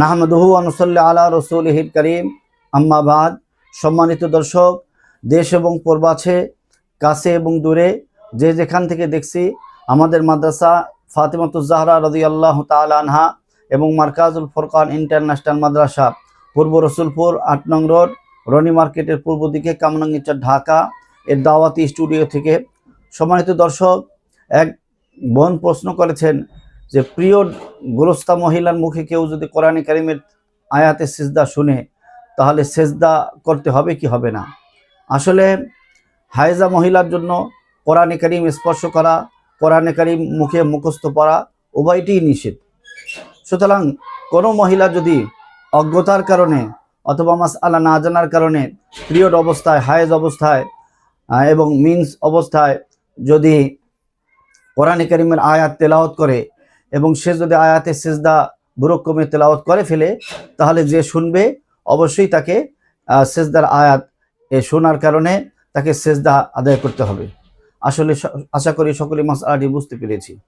নাহমদহু আনসল্লা আলা রসুল হির করিম আম্মাবাদ সম্মানিত দর্শক, দেশ এবং পূর্বাছে কাছে এবং দূরে, যে যেখান থেকে দেখছি, আমাদের মাদ্রাসা ফাতিমাতুজাহরা রদি আল্লাহ আনহা এবং মার্কাজুল ফোরকান ইন্টারন্যাশনাল মাদ্রাসা, পূর্ব রসুলপুর, আট নং রোড, রনি মার্কেটের পূর্ব দিকে কামরাঙ্গিচা ঢাকা, এর দাওয়াতি স্টুডিও থেকে। সম্মানিত দর্শক, এক বোন প্রশ্ন করেছেন যে প্রিয় গোরস্তা মহিলার মুখে কেউ যদি কোরআনে কারিমের আয়াতে সেজদা শুনে, তাহলে সেজদা করতে হবে কি হবে না? আসলে হায়েজা মহিলার জন্য কোরআনে কারিম স্পর্শ করা, কোরআনে কারিম মুখে মুখস্থ পড়া উভয়টিই নিষেধ। সুতরাং কোনো মহিলা যদি অজ্ঞতার কারণে অথবা মাস আলা না জানার কারণে পিরিয়ড অবস্থায়, হায়েজ অবস্থায় এবং মিন্স অবস্থায় যদি কোরআনে কারিমের আয়াত তেলাওয়াত করে এবং সে যদি আয়াতে সেজদা বুরক্রমে তেলাওয়াত করে ফেলে, তাহলে যে শুনবে, অবশ্যই তাকে সেজদার আয়াত, এ, শোনার কারণে তাকে সেজদা আদায় করতে হবে। আসলে আশা করি সকলে মাস আটি বুঝতে পেরেছি।